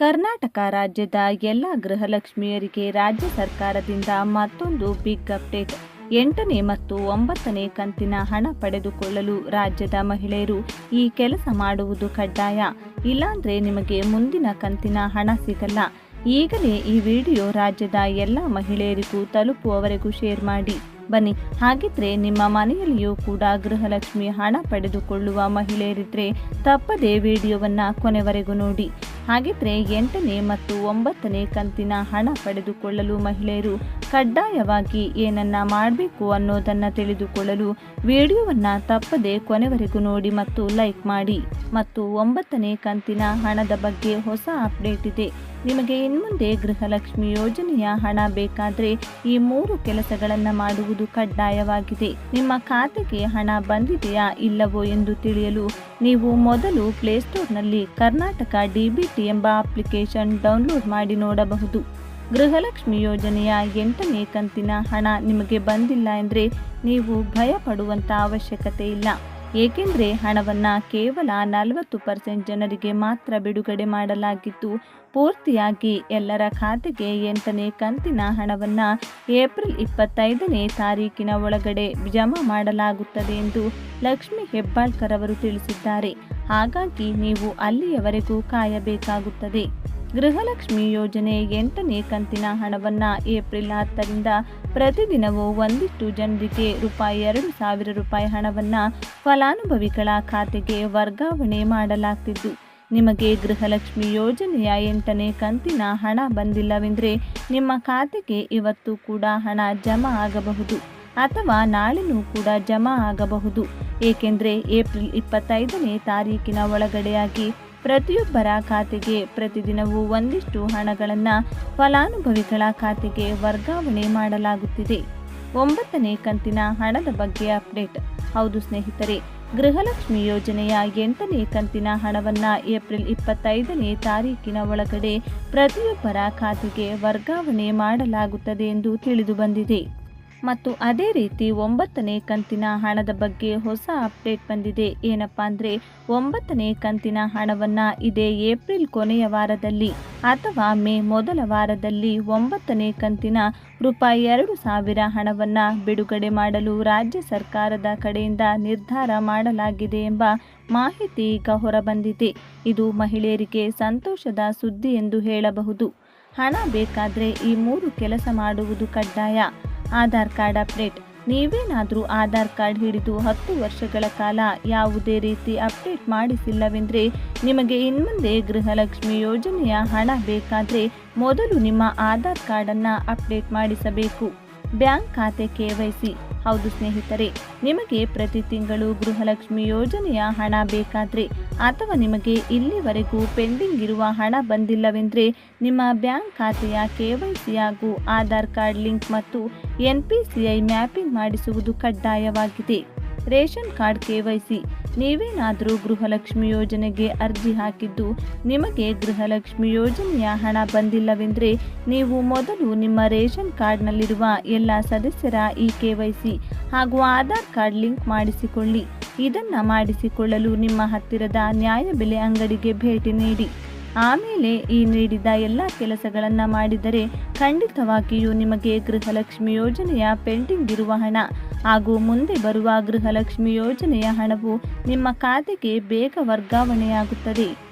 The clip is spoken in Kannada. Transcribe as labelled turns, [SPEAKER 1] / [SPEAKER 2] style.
[SPEAKER 1] ಕರ್ನಾಟಕ ರಾಜ್ಯದ ಎಲ್ಲ ಗೃಹಲಕ್ಷ್ಮಿಯರಿಗೆ ರಾಜ್ಯ ಸರ್ಕಾರದಿಂದ ಮತ್ತೊಂದು ಬಿಗ್ ಅಪ್ಡೇಟ್. ಎಂಟನೇ ಮತ್ತು ಒಂಬತ್ತನೇ ಕಂತಿನ ಹಣ ಪಡೆದುಕೊಳ್ಳಲು ರಾಜ್ಯದ ಮಹಿಳೆಯರು ಈ ಕೆಲಸ ಮಾಡುವುದು ಕಡ್ಡಾಯ. ಇಲ್ಲಾಂದ್ರೆ ನಿಮಗೆ ಮುಂದಿನ ಕಂತಿನ ಹಣ ಸಿಗಲ್ಲ. ಈಗಲೇ ಈ ವಿಡಿಯೋ ರಾಜ್ಯದ ಎಲ್ಲ ಮಹಿಳೆಯರಿಗೂ ತಲುಪುವವರೆಗೂ ಶೇರ್ ಮಾಡಿ. ಬನ್ನಿ. ಹಾಗಿದ್ರೆ ನಿಮ್ಮ ಮನೆಯಲ್ಲಿಯೂ ಕೂಡ ಗೃಹಲಕ್ಷ್ಮಿ ಹಣ ಪಡೆದುಕೊಳ್ಳುವ ಮಹಿಳೆಯರಿದ್ರೆ ತಪ್ಪದೇ ವಿಡಿಯೋವನ್ನ ಕೊನೆವರೆಗೂ ನೋಡಿ. ಹಾಗಿದ್ರೆ ಎಂಟನೇ ಮತ್ತು ಒಂಬತ್ತನೇ ಕಂತಿನ ಹಣ ಪಡೆದುಕೊಳ್ಳಲು ಮಹಿಳೆಯರು ಕಡ್ಡಾಯವಾಗಿ ಏನನ್ನ ಮಾಡಬೇಕು ಅನ್ನೋದನ್ನು ತಿಳಿದುಕೊಳ್ಳಲು ವಿಡಿಯೋವನ್ನ ತಪ್ಪದೆ ಕೊನೆವರೆಗೂ ನೋಡಿ ಮತ್ತು ಲೈಕ್ ಮಾಡಿ. ಮತ್ತು ಒಂಬತ್ತನೇ ಕಂತಿನ ಹಣದ ಬಗ್ಗೆ ಹೊಸ ಅಪ್ಡೇಟ್ ಇದೆ. ನಿಮಗೆ ಇನ್ಮುಂದೆ ಗೃಹಲಕ್ಷ್ಮಿ ಯೋಜನೆಯ ಹಣ ಬೇಕಾದ್ರೆ ಈ ಮೂರು ಕೆಲಸಗಳನ್ನು ಮಾಡುವುದು ಕಡ್ಡಾಯವಾಗಿದೆ. ನಿಮ್ಮ ಖಾತೆಗೆ ಹಣ ಬಂದಿದೆಯಾ ಇಲ್ಲವೋ ಎಂದು ತಿಳಿಯಲು ನೀವು ಮೊದಲು ಪ್ಲೇಸ್ಟೋರ್ನಲ್ಲಿ ಕರ್ನಾಟಕ ಡಿಬಿಟಿ ಎಂಬ ಅಪ್ಲಿಕೇಶನ್ ಡೌನ್ಲೋಡ್ ಮಾಡಿ ನೋಡಬಹುದು. ಗೃಹಲಕ್ಷ್ಮಿ ಯೋಜನೆಯ ಎಂಟನೇ ಕಂತಿನ ಹಣ ನಿಮಗೆ ಬಂದಿಲ್ಲ ಎಂದರೆ ನೀವು ಭಯ ಪಡುವಂತ ಅವಶ್ಯಕತೆ ಇಲ್ಲ. ಏಕೆಂದರೆ ಹಣವನ್ನು ಕೇವಲ ನಲವತ್ತು ಪರ್ಸೆಂಟ್ ಜನರಿಗೆ ಮಾತ್ರ ಬಿಡುಗಡೆ ಮಾಡಲಾಗಿದ್ದು, ಪೂರ್ತಿಯಾಗಿ ಎಲ್ಲರ ಖಾತೆಗೆ ಎಂಟನೇ ಕಂತಿನ ಹಣವನ್ನು ಏಪ್ರಿಲ್ ಇಪ್ಪತ್ತೈದನೇ ತಾರೀಕಿನ ಒಳಗಡೆ ಜಮಾ ಮಾಡಲಾಗುತ್ತದೆ ಎಂದು ಲಕ್ಷ್ಮಿ ಹೆಬ್ಬಾಳ್ಕರ್ ಅವರು ತಿಳಿಸಿದ್ದಾರೆ. ಹಾಗಾಗಿ ನೀವು ಅಲ್ಲಿಯವರೆಗೂ ಕಾಯಬೇಕಾಗುತ್ತದೆ. ಗೃಹಲಕ್ಷ್ಮಿ ಯೋಜನೆ ಎಂಟನೇ ಕಂತಿನ ಹಣವನ್ನು ಏಪ್ರಿಲ್ ಹತ್ತರಿಂದ ಪ್ರತಿದಿನವೂ ಒಂದಿಷ್ಟು ಜನರಿಗೆ ರೂಪಾಯಿ ಎರಡು ಸಾವಿರ ರೂಪಾಯಿ ಹಣವನ್ನು ಫಲಾನುಭವಿಗಳ ಖಾತೆಗೆ ವರ್ಗಾವಣೆ ಮಾಡಲಾಗ್ತಿದ್ದು. ನಿಮಗೆ ಗೃಹಲಕ್ಷ್ಮಿ ಯೋಜನೆಯ ಎಂಟನೇ ಕಂತಿನ ಹಣ ಬಂದಿಲ್ಲವೆಂದರೆ ನಿಮ್ಮ ಖಾತೆಗೆ ಇವತ್ತು ಕೂಡ ಹಣ ಜಮಾ ಆಗಬಹುದು ಅಥವಾ ನಾಳೆನೂ ಕೂಡ ಜಮಾ ಆಗಬಹುದು. ಏಕೆಂದರೆ ಏಪ್ರಿಲ್ ಇಪ್ಪತ್ತೈದನೇ ತಾರೀಕಿನ ಒಳಗಡೆಯಾಗಿ ಪ್ರತಿಯೊಬ್ಬರ ಖಾತೆಗೆ ಪ್ರತಿದಿನವೂ ಒಂದಿಷ್ಟು ಹಣಗಳನ್ನು ಫಲಾನುಭವಿಗಳ ಖಾತೆಗೆ ವರ್ಗಾವಣೆ ಮಾಡಲಾಗುತ್ತಿದೆ. ಒಂಬತ್ತನೇ ಕಂತಿನ ಹಣದ ಬಗ್ಗೆ ಅಪ್ಡೇಟ್. ಹೌದು ಸ್ನೇಹಿತರೆ, ಗೃಹಲಕ್ಷ್ಮಿ ಯೋಜನೆಯ ಎಂಟನೇ ಕಂತಿನ ಹಣವನ್ನು ಏಪ್ರಿಲ್ ಇಪ್ಪತ್ತೈದನೇ ತಾರೀಕಿನ ಒಳಗಡೆ ಪ್ರತಿಯೊಬ್ಬರ ಖಾತೆಗೆ ವರ್ಗಾವಣೆ ಮಾಡಲಾಗುತ್ತದೆ ಎಂದು ತಿಳಿದು ಬಂದಿದೆ. ಮತ್ತು ಅದೇ ರೀತಿ ಒಂಬತ್ತನೇ ಕಂತಿನ ಹಣದ ಬಗ್ಗೆ ಹೊಸ ಅಪ್ಡೇಟ್ ಬಂದಿದೆ. ಏನಪ್ಪಾ ಅಂದರೆ ಒಂಬತ್ತನೇ ಕಂತಿನ ಹಣವನ್ನು ಇದೇ ಏಪ್ರಿಲ್ ಕೊನೆಯ ವಾರದಲ್ಲಿ ಅಥವಾ ಮೇ ಮೊದಲ ವಾರದಲ್ಲಿ ಒಂಬತ್ತನೇ ಕಂತಿನ ರೂಪಾಯಿ ಎರಡು ಸಾವಿರ ಹಣವನ್ನು ಬಿಡುಗಡೆ ಮಾಡಲು ರಾಜ್ಯ ಸರ್ಕಾರದ ಕಡೆಯಿಂದ ನಿರ್ಧಾರ ಮಾಡಲಾಗಿದೆ ಎಂಬ ಮಾಹಿತಿ ಈಗ ಹೊರಬಂದಿದೆ. ಇದು ಮಹಿಳೆಯರಿಗೆ ಸಂತೋಷದ ಸುದ್ದಿ ಎಂದು ಹೇಳಬಹುದು. ಹಣ ಬೇಕಾದರೆ ಈ ಮೂರು ಕೆಲಸ ಮಾಡುವುದು ಕಡ್ಡಾಯ. Aadhaar card update. ನೀವೇನಾದರೂ ಆಧಾರ್ ಕಾರ್ಡ್ ಹಿಡಿದು ಹತ್ತು ವರ್ಷಗಳ ಕಾಲ ಯಾವುದೇ ರೀತಿ ಅಪ್ಡೇಟ್ ಮಾಡಿಸಿಲ್ಲವೆಂದರೆ ನಿಮಗೆ ಇನ್ಮುಂದೆ ಗೃಹಲಕ್ಷ್ಮಿ ಯೋಜನೆಯ ಹಣ ಬೇಕಾದರೆ ಮೊದಲು ನಿಮ್ಮ ಆಧಾರ್ ಕಾರ್ಡನ್ನು ಅಪ್ಡೇಟ್ ಮಾಡಿಸಬೇಕು. ಬ್ಯಾಂಕ್ ಖಾತೆ ಕೆ.ವೈ.ಸಿ ಹೌದು ಸ್ನೇಹಿತರೆ, ನಿಮಗೆ ಪ್ರತಿ ತಿಂಗಳು ಗೃಹಲಕ್ಷ್ಮಿ ಯೋಜನೆಯ ಹಣ ಬೇಕಾದರೆ ಅಥವಾ ನಿಮಗೆ ಇಲ್ಲಿವರೆಗೂ ಪೆಂಡಿಂಗ್ ಇರುವ ಹಣ ಬಂದಿಲ್ಲವೆಂದರೆ ನಿಮ್ಮ ಬ್ಯಾಂಕ್ ಖಾತೆಯ ಕೆ ವೈ ಸಿ ಹಾಗೂ ಆಧಾರ್ ಕಾರ್ಡ್ ಲಿಂಕ್ ಮತ್ತು N P C I mapping ಮಾಡಿಸುವುದು ಕಡ್ಡಾಯವಾಗಿದೆ. ರೇಷನ್ ಕಾರ್ಡ್ ಕೆವೈಸಿ ನೀವೇನಾದರೂ ಗೃಹಲಕ್ಷ್ಮಿ ಯೋಜನೆಗೆ ಅರ್ಜಿ ಹಾಕಿದ್ದು ನಿಮಗೆ ಗೃಹಲಕ್ಷ್ಮಿ ಯೋಜನೆಯ ಹಣ ಬಂದಿಲ್ಲವೆಂದರೆ ನೀವು ಮೊದಲು ನಿಮ್ಮ ರೇಷನ್ ಕಾರ್ಡ್ನಲ್ಲಿರುವ ಎಲ್ಲ ಸದಸ್ಯರ ಈ ಕೆವೈಸಿ ಹಾಗೂ ಆಧಾರ್ ಕಾರ್ಡ್ ಲಿಂಕ್ ಮಾಡಿಸಿಕೊಳ್ಳಿ. ಇದನ್ನು ಮಾಡಿಸಿಕೊಳ್ಳಲು ನಿಮ್ಮ ಹತ್ತಿರದ ನ್ಯಾಯಬೆಲೆ ಅಂಗಡಿಗೆ ಭೇಟಿ ನೀಡಿ. ಆಮೇಲೆ ಈ ನೀಡಿದ ಎಲ್ಲ ಕೆಲಸಗಳನ್ನು ಮಾಡಿದರೆ ಖಂಡಿತವಾಗಿಯೂ ನಿಮಗೆ ಗೃಹಲಕ್ಷ್ಮಿ ಯೋಜನೆಯ ಪೆಂಡಿಂಗ್ ಇರುವ ಹಣ ಹಾಗೂ ಮುಂದೆ ಬರುವ ಗೃಹಲಕ್ಷ್ಮಿ ಯೋಜನೆಯ ಹಣವು ನಿಮ್ಮ ಖಾತೆಗೆ ಬೇಗ ವರ್ಗಾವಣೆಯಾಗುತ್ತದೆ.